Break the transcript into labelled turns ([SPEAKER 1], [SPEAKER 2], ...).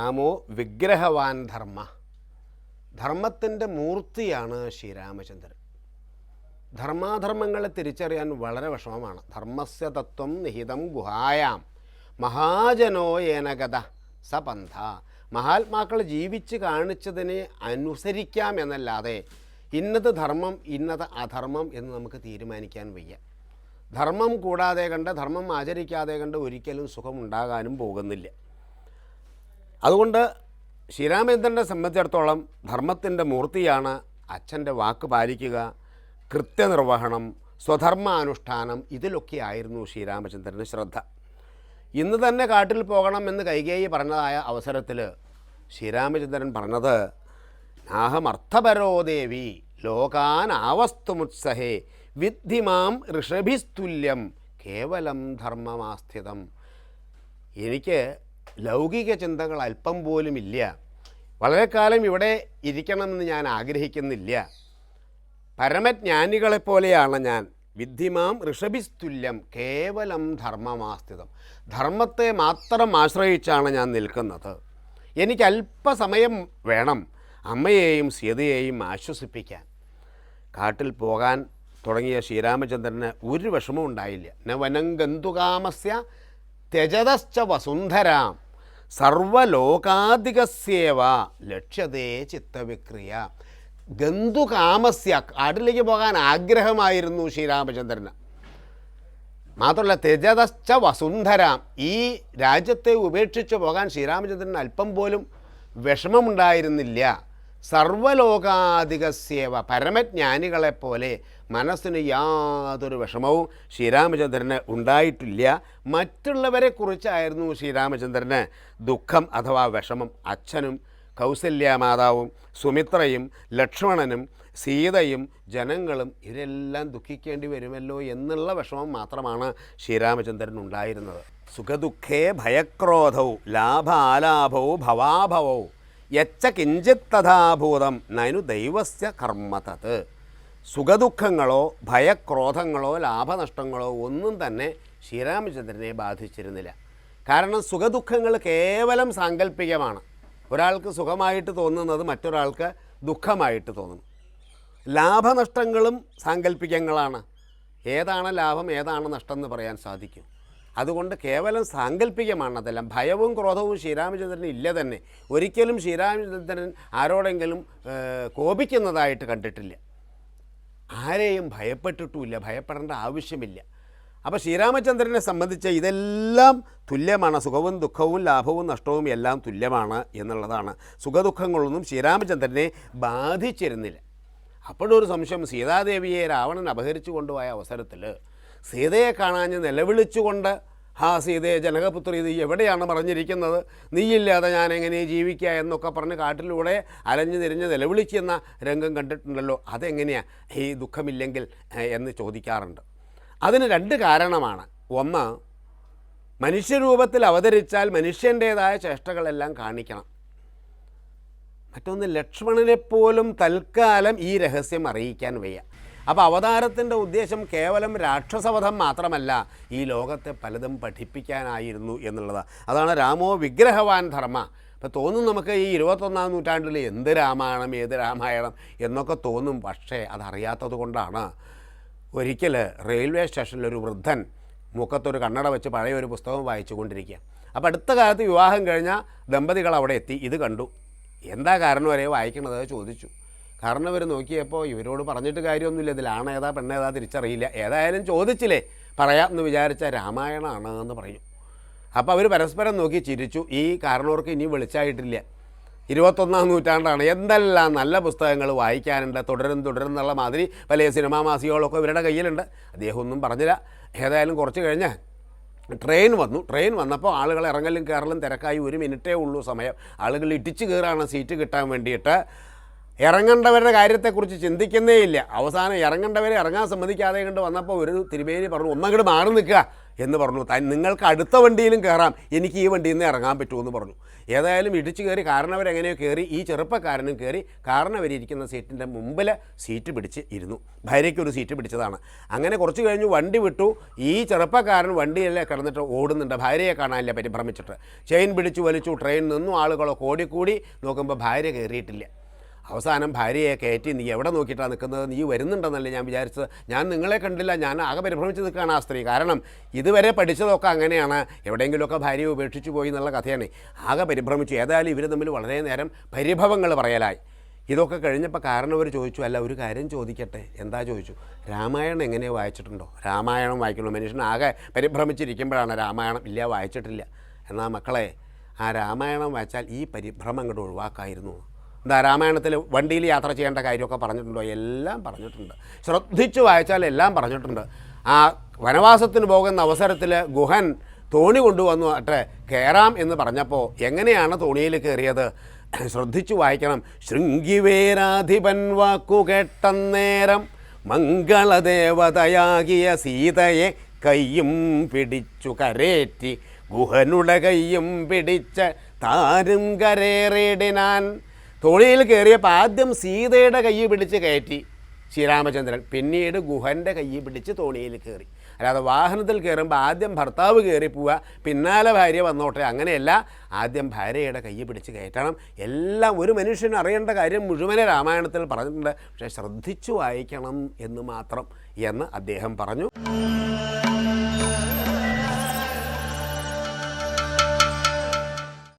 [SPEAKER 1] രാമോ വിഗ്രഹവാൻ ധർമ്മ. ധർമ്മത്തിന്റെ മൂർത്തിയാണ് ശ്രീരാമചന്ദ്രൻ. ധർമാധർമ്മങ്ങളെ തിരിച്ചറിയാൻ വളരെ വിഷമമാണ്. ധർമ്മസ്യ തത്വം നിഹിതം ഗുഹായാം. മഹാജനോ ഏനഗത സപന്ഥ. മഹാത്മാക്കൾ ജീവിച്ച് കാണിച്ചതിനെ അനുസരിക്കാം എന്നല്ലാതെ ഇന്നത് ധർമ്മം ഇന്നത് അധർമ്മം എന്ന് നമുക്ക് തീരുമാനിക്കാൻ വയ്യ. ധർമ്മം കൂടാതെ കണ്ട് ധർമ്മം ആചരിക്കാതെ കണ്ട് ഒരിക്കലും സുഖമുണ്ടാകാനും പോകുന്നില്ല. അതുകൊണ്ട് ശ്രീരാമചന്ദ്രനെ സംബന്ധിച്ചിടത്തോളം ധർമ്മത്തിന്റെ മൂർത്തിയാണ് അച്ഛന്റെ വാക്ക് പാലിക്കുക കൃത്യനിർവഹണം സ്വധർമാനുഷ്ഠാനം ഇതിലൊക്കെ ആയിരുന്നു ശ്രീരാമചന്ദ്രന് ശ്രദ്ധ. ഇന്ന് തന്നെ കാട്ടിൽ പോകണം എന്ന് കൈകേയി പറഞ്ഞതായ അവസരത്തിൽ ശ്രീരാമചന്ദ്രൻ പറഞ്ഞത് നാഹമർത്ഥപരോ ദേവി ലോകാൻ ആവസ്തുമുത്സഹേ വിദ്ധിമാം ഋഷഭിസ്തുല്യം കേവലം ധർമ്മമാസ്ഥിതം. എനിക്ക് ലൗകിക ചിന്തകൾ അല്പം പോലും ഇല്ല. വളരെ കാലം ഇവിടെ ഇരിക്കണമെന്ന് ഞാൻ ആഗ്രഹിക്കുന്നില്ല. പരമജ്ഞാനികളെപ്പോലെയാണ് ഞാൻ. വിദ്ധിമാം ഋഷഭിസ്തുല്യം കേവലം ധർമ്മമാസ്ഥിതം. ധർമ്മത്തെ മാത്രം ആശ്രയിച്ചാണ് ഞാൻ നിൽക്കുന്നത്. എനിക്ക് അല്പസമയം വേണം അമ്മയെയും സീതയെയും ആശ്വസിപ്പിക്കാൻ. കാട്ടിൽ പോകാൻ തുടങ്ങിയ ശ്രീരാമചന്ദ്രന് ഒരു വിഷമവും ഉണ്ടായില്ല. ന വനം ഗന്തുകാമസ്യ ത്യജതശ്ച വസുന്ധരാം സർവലോകാധികസ്യേവ ലക്ഷ്യതേ ചിത്തവിക്രിയ. ഗന്ധുകാമസ്യ കാട്ടിലേക്ക് പോകാൻ ആഗ്രഹമായിരുന്നു ശ്രീരാമചന്ദ്രന്. മാത്രമല്ല തെജതശ്ച വസുന്ധരാം ഈ രാജ്യത്തെ ഉപേക്ഷിച്ച് പോകാൻ ശ്രീരാമചന്ദ്രൻ അല്പം പോലും വിഷമമുണ്ടായിരുന്നില്ല. സർവലോകാധികസ്യേവ പരമജ്ഞാനികളെപ്പോലെ മനസ്സിന് യാതൊരു വിഷമവും ശ്രീരാമചന്ദ്രന് ഉണ്ടായിട്ടില്ല. മറ്റുള്ളവരെ കുറിച്ചായിരുന്നു ശ്രീരാമചന്ദ്രന് ദുഃഖം അഥവാ വിഷമം. അച്ഛനും കൗസല്യ മാതാവും സുമിത്രയും ലക്ഷ്മണനും സീതയും ജനങ്ങളും ഇവരെല്ലാം ദുഃഖിക്കേണ്ടി വരുമല്ലോ എന്നുള്ള വിഷമം മാത്രമാണ് ശ്രീരാമചന്ദ്രൻ ഉണ്ടായിരുന്നത് സുഖദുഃഖേ ഭയക്രോധവും ലാഭാലാഭവും ഭവാഭവൗ. യച്ച കിഞ്ചിത് തഥാഭൂതം നനു ദൈവസ്യ കർമ്മതത് സുഖദുഃഖങ്ങളോ ഭയക്രോധങ്ങളോ ലാഭനഷ്ടങ്ങളോ ഒന്നും തന്നെ ശ്രീരാമചന്ദ്രനെ ബാധിച്ചിരുന്നില്ല. കാരണം സുഖദുഃഖങ്ങൾ കേവലം സാങ്കല്പികമാണ് ഒരാൾക്ക് സുഖമായിട്ട് തോന്നുന്നത് മറ്റൊരാൾക്ക് ദുഃഖമായിട്ട് തോന്നും ലാഭനഷ്ടങ്ങളും സാങ്കല്പികങ്ങളാണ് ഏതാണ് ലാഭം ഏതാണ് നഷ്ടം എന്ന് പറയാൻ സാധിക്കും. അതുകൊണ്ട് കേവലം സാങ്കല്പികമാണ് അതെല്ലാം. ഭയവും ക്രോധവും ശ്രീരാമചന്ദ്രന് ഇല്ല തന്നെ. ഒരിക്കലും ശ്രീരാമചന്ദ്രൻ ആരോടെങ്കിലും കോപിക്കുന്നതായിട്ട് കണ്ടിട്ടില്ല. ആരെയും ഭയപ്പെട്ടിട്ടുമില്ല ഭയപ്പെടേണ്ട ആവശ്യമില്ല. അപ്പോൾ ശ്രീരാമചന്ദ്രനെ സംബന്ധിച്ച് ഇതെല്ലാം തുല്യമാണ്. സുഖവും ദുഃഖവും ലാഭവും നഷ്ടവും എല്ലാം തുല്യമാണ് എന്നുള്ളതാണ്. സുഖദുഃഖങ്ങളൊന്നും ശ്രീരാമചന്ദ്രനെ ബാധിച്ചിരുന്നില്ല. അപ്പോഴൊരു സംശയം സീതാദേവിയെ രാവണൻ അപഹരിച്ചു കൊണ്ടുപോയ അവസരത്തിൽ സീതയെ കാണാഞ്ഞ് നിലവിളിച്ചുകൊണ്ട് ഹാ സീതേ ജനകപുത്രി ഇത് എവിടെയാണ് പറഞ്ഞിരിക്കുന്നത്? നീയില്ലാതെ ഞാൻ എങ്ങനെ ജീവിക്കുക എന്നൊക്കെ പറഞ്ഞ് കാട്ടിലൂടെ അലഞ്ഞു തിരിഞ്ഞ് നിലവിളിക്കുന്ന രംഗം കണ്ടിട്ടുണ്ടല്ലോ. അതെങ്ങനെയാണ് ഈ ദുഃഖമില്ലെങ്കിൽ എന്ന് ചോദിക്കാറുണ്ട്. അതിന് രണ്ട് കാരണമാണ്. ഒന്ന് മനുഷ്യരൂപത്തിൽ അവതരിച്ചാൽ മനുഷ്യന്റേതായ ചേഷ്ടകളെല്ലാം കാണിക്കണം. മറ്റൊന്ന് ലക്ഷ്മണനെ പോലും തൽക്കാലം ഈ രഹസ്യം അറിയിക്കാൻ വയ്യ. അപ്പോൾ അവതാരത്തിന്റെ ഉദ്ദേശം കേവലം രാക്ഷസവധം മാത്രമല്ല ഈ ലോകത്തെ പലതും പഠിപ്പിക്കാനായിരുന്നു എന്നുള്ളത്. അതാണ് രാമോ വിഗ്രഹവാൻ ധർമ്മ. ഇപ്പോൾ തോന്നും നമുക്ക് ഈ ഇരുപത്തൊന്നാം നൂറ്റാണ്ടിൽ എന്ത് രാമായണം ഏത് രാമായണം എന്നൊക്കെ തോന്നും പക്ഷേ അതറിയാത്തത് കൊണ്ടാണ്. ഒരിക്കൽ റെയിൽവേ സ്റ്റേഷനിൽ ഒരു വൃദ്ധൻ മുഖത്തൊരു കണ്ണട വെച്ച് പഴയ ഒരു പുസ്തകം വായിച്ചു കൊണ്ടിരിക്കുക. അപ്പോൾ അടുത്ത കാലത്ത് വിവാഹം കഴിഞ്ഞ ദമ്പതികൾ അവിടെ എത്തി. ഇത് കണ്ടു. എന്താ കാരണം വരെ വായിക്കണത്? ചോദിച്ചു. കാരണം ഇവർ നോക്കിയപ്പോൾ ഇവരോട് പറഞ്ഞിട്ട് കാര്യമൊന്നുമില്ല. ഇതിൽ ഏതാ പെണ്ണേതാ തിരിച്ചറിയില്ല. ഏതായാലും ചോദിച്ചില്ലേ പറയാം എന്ന് വിചാരിച്ച രാമായണമാണ് എന്ന് പറഞ്ഞു അപ്പോൾ അവർ പരസ്പരം നോക്കി ചിരിച്ചു. ഈ കാരണവർക്ക് ഇനി വെളിച്ചായിട്ടില്ല. ഇരുപത്തൊന്നാം നൂറ്റാണ്ടാണ്. എന്തെല്ലാം നല്ല പുസ്തകങ്ങൾ വായിക്കാനുണ്ട് തുടരും തുടരും എന്നുള്ള മാതിരി വലിയ സിനിമാ മാസികകളൊക്കെ ഇവരുടെ കയ്യിലുണ്ട്. അദ്ദേഹം ഒന്നും പറഞ്ഞില്ല. ഏതായാലും കുറച്ച് കഴിഞ്ഞ് ട്രെയിൻ വന്നു. ട്രെയിൻ വന്നപ്പോൾ ആളുകൾ ഇറങ്ങലും കയറലും തിരക്കായി ഒരു മിനിറ്റേ ഉള്ളൂ സമയം. ആളുകൾ ഇടിച്ച് കയറാണ് സീറ്റ് കിട്ടാൻ വേണ്ടിയിട്ട്. ഇറങ്ങേണ്ടവരുടെ കാര്യത്തെക്കുറിച്ച് ചിന്തിക്കുന്നേ ഇല്ല. അവസാനം ഇറങ്ങേണ്ടവരെ ഇറങ്ങാൻ സമ്മതിക്കാതെ കണ്ട് വന്നപ്പോൾ ഒരു തിരുമേനി പറഞ്ഞു ഒന്നങ്ങോട്ട് മാറി നിൽക്കുക എന്ന് പറഞ്ഞു. താൻ നിങ്ങൾക്ക് അടുത്ത വണ്ടിയിലും കയറാം. എനിക്ക് ഈ വണ്ടിയിൽ നിന്ന് ഇറങ്ങാൻ പറ്റുമെന്ന് പറഞ്ഞു. ഏതായാലും ഇടിച്ചു കയറി കാരണവരെങ്ങനെയോ കയറി ഈ ചെറുപ്പക്കാരനും കയറി കാരണവരിയ്ക്കുന്ന സീറ്റിന്റെ മുമ്പിൽ സീറ്റ് പിടിച്ച് ഇരുന്നു. ഭാര്യയ്ക്ക് ഒരു സീറ്റ് പിടിച്ചതാണ്. അങ്ങനെ കുറച്ച് കഴിഞ്ഞ് വണ്ടി വിട്ടു. ഈ ചെറുപ്പക്കാരൻ വണ്ടിയിലെ കിടന്നിട്ട് ഓടുന്നുണ്ട്. ഭാര്യയെ കാണാനില്ല പരിഭ്രമിച്ചിട്ട്. ചെയിൻ പിടിച്ചു വലിച്ചു ട്രെയിൻ നിന്നു. ആളുകളൊക്കെ ഓടിക്കൂടി. നോക്കുമ്പോൾ ഭാര്യ കയറിയിട്ടില്ല. അവസാനം ഭാര്യയെ കയറ്റി നീ എവിടെ നോക്കിയിട്ടാണ് നിൽക്കുന്നത്? നീ വരുന്നുണ്ടെന്നല്ലേ ഞാൻ വിചാരിച്ചത്. ഞാൻ നിങ്ങളെ കണ്ടില്ല. ഞാൻ ആകെ പരിഭ്രമിച്ച് നിൽക്കുകയാണ് ആ സ്ത്രീ. കാരണം ഇതുവരെ പഠിച്ചതൊക്കെ അങ്ങനെയാണ്. എവിടെയെങ്കിലുമൊക്കെ ഭാര്യയെ ഉപേക്ഷിച്ച് പോയി എന്നുള്ള കഥയാണ്. ആകെ പരിഭ്രമിച്ചു. ഏതായാലും ഇവർ തമ്മിൽ വളരെ നേരം പരിഭവങ്ങൾ പറയലായി. ഇതൊക്കെ കഴിഞ്ഞപ്പോൾ കാരണം അവർ ചോദിച്ചു അല്ല ഒരു കാര്യം ചോദിക്കട്ടെ. എന്താ ചോദിച്ചു? രാമായണം എങ്ങനെ വായിച്ചിട്ടുണ്ടോ? രാമായണം വായിക്കണോ മനുഷ്യൻ ആകെ പരിഭ്രമിച്ചിരിക്കുമ്പോഴാണ് രാമായണം ഇല്ല വായിച്ചിട്ടില്ല. എന്നാൽ മക്കളെ ആ രാമായണം വായിച്ചാൽ ഈ പരിഭ്രമം അങ്ങോട്ട് ഒഴിവാക്കായിരുന്നു. എന്താ രാമായണത്തിൽ വണ്ടിയിൽ യാത്ര ചെയ്യേണ്ട കാര്യമൊക്കെ പറഞ്ഞിട്ടുണ്ടോ? എല്ലാം പറഞ്ഞിട്ടുണ്ട്. ശ്രദ്ധിച്ചു വായിച്ചാൽ എല്ലാം പറഞ്ഞിട്ടുണ്ട്. ആ വനവാസത്തിന് പോകുന്ന അവസരത്തിൽ ഗുഹൻ തോണി കൊണ്ടുവന്നു. അട്ടെ കയറാം എന്ന് പറഞ്ഞപ്പോൾ എങ്ങനെയാണ് തോണിയിൽ കയറിയത്? ശ്രദ്ധിച്ചു വായിക്കണം. ശൃംഗിവേരാധിപൻ വാക്കു കേട്ടന്നേരം മംഗളദേവതയാകിയ സീതയെ കയ്യും പിടിച്ചു കരേറ്റി. ഗുഹനുടെ കയ്യും പിടിച്ച താരും കരേറിയിടിനാൻ തോണിയിൽ കയറിയപ്പോൾ ആദ്യം സീതയുടെ കൈ പിടിച്ച് കയറ്റി ശ്രീരാമചന്ദ്രൻ പിന്നീട് ഗുഹന്റെ കൈ പിടിച്ച് തോണിയിൽ കയറി. അല്ലാതെ വാഹനത്തിൽ കയറുമ്പോൾ ആദ്യം ഭർത്താവ് കയറി പോവുക പിന്നാലെ ഭാര്യ വന്നോട്ടെ അങ്ങനെയല്ല. ആദ്യം ഭാര്യയുടെ കൈ പിടിച്ച് കയറ്റണം. എല്ലാം ഒരു മനുഷ്യന് അറിയേണ്ട കാര്യം മുഴുവനെ രാമായണത്തിൽ പറഞ്ഞിട്ടുണ്ട്. പക്ഷേ ശ്രദ്ധിച്ചു വായിക്കണം എന്ന് മാത്രം എന്ന് അദ്ദേഹം പറഞ്ഞു.